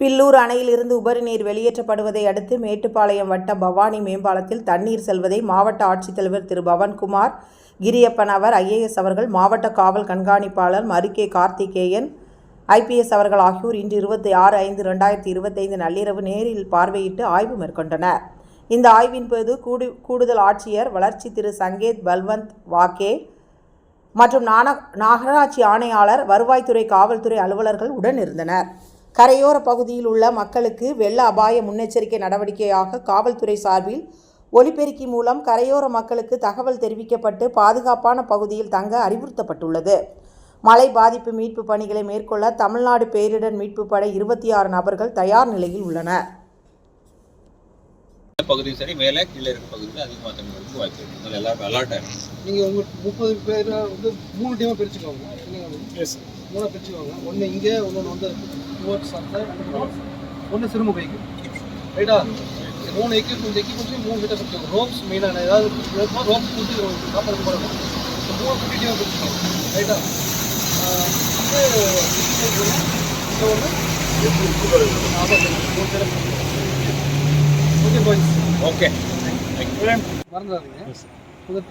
பில்லூர் அணையிலிருந்து இருந்து உபரிநீர் வெளியேற்றப்படுவதை அடுத்து மேட்டுப்பாளையம் வட்ட பவானி மேம்பாலத்தில் தண்ணீர் செல்வதை மாவட்ட ஆட்சித்தலைவர் திரு. பவன்குமார் கிரியப்பன் அவர் ஐஏஎஸ் அவர்கள் மாவட்ட காவல் கண்காணிப்பாளர் மருகே கார்த்திகேயன் ஐபிஎஸ் அவர்கள் ஆகியோர் இன்று இருபத்தி ஆறு ஐந்து ரெண்டாயிரத்தி இருபத்தைந்து நள்ளிரவு நேரில் பார்வையிட்டு ஆய்வு மேற்கொண்டனர். இந்த ஆய்வின் போது கூடு கூடுதல் ஆட்சியர் வளர்ச்சி திரு. சங்கேத் பல்வந்த் வாக்கே மற்றும் நான நகராட்சி ஆணையாளர் வருவாய்த்துறை காவல்துறை அலுவலர்கள் உடன் இருந்தனர். கரையோர பகுதியில் உள்ள மக்களுக்கு வெள்ள அபாய முன்னெச்சரிக்கை நடவடிக்கையாக காவல்துறை சார்பில் ஒலிபெருக்கி மூலம் கரையோர மக்களுக்கு தகவல் தெரிவிக்கப்பட்டு பாதுகாப்பான பகுதியில் தங்க அறிவுறுத்தப்பட்டுள்ளது. மழை பாதிப்பு மீட்பு பணிகளை மேற்கொள்ள தமிழ்நாடு பேரிடர் மீட்பு படை இருபத்தி ஆறு நபர்கள் தயார் நிலையில் உள்ளனர். பகுதி சரி மேலே கீழே இருக்க பகுதியில் அதிகமாக தண்ணி வரதுக்கு வாய்ப்பு இருக்கு அதில் எல்லாரும் அலர்ட் ஆகிடும் நீங்கள் உங்கள் முப்பது பேர் வந்து மூணு டீமாக பிரிச்சுக்கோங்க எஸ் மூணாக பிரிச்சுக்கோங்க ஒன்று இங்கே இன்னொன்று வந்து டுவர்ட்ஸ் அந்த ஒன்று சிறுமுகைக்கு ரைட்டா மூணு எக்யூப்மெண்ட் எக்யூப்மெண்ட்ஸையும் மூணு கிட்ட பிரிச்சுக்கோங்க ரோப்ஸ் மெயினான ஏதாவது ரோப்ஸ் கொடுத்து காப்பாற்ற போகிறோம் இந்த மூணு குட்டி டீமாக பிரிச்சுக்கோங்க ரைட்டா வந்து இந்த ஒன்று ஆமாம் பாய்ஸ் ஓகே மறந்துடாதீங்க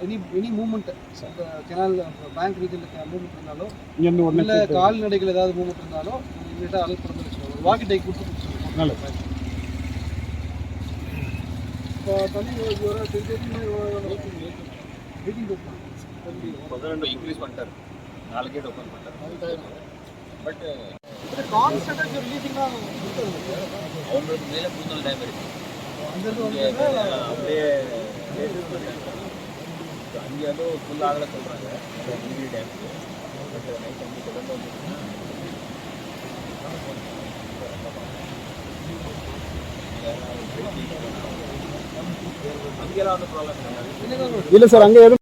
any any moment canal bank ரீஜனில் மூவ்மெண்ட் இருந்தாலும் இங்கேருந்து உடனே இல்லை கால்நடைகள் ஏதாவது மூவ்மெண்ட் இருந்தாலும் இமீடியட்டாக அலர்ட் பண்ணி வச்சுக்கோங்க வாக்கி டை கொடுத்து கொடுத்துருவோம் நல்லது. இப்போ தண்ணி ஒரு வெயிட்டிங் பதினெண்டு இன்க்ரீஸ் பண்ணிட்டாரு நாலு கேட் ஓப்பன் பண்ணிட்டாரு பட் கான்ஸ்டன்டாக ரிலீஃபிங்காக அவங்களுக்கு மேலே கூடுதல் டைம் இருக்கு அங்கேருந்து இங்கே வந்து அப்படியே அங்கே ஏதோ ஃபுல் ஆகலை சொல்கிறாங்க டிகிரி டேம்க்கு பட் நைட் அங்கே தொடர்ந்து அங்கெல்லாம் வந்து ப்ராப்ளம் இல்லை. சார் அங்கே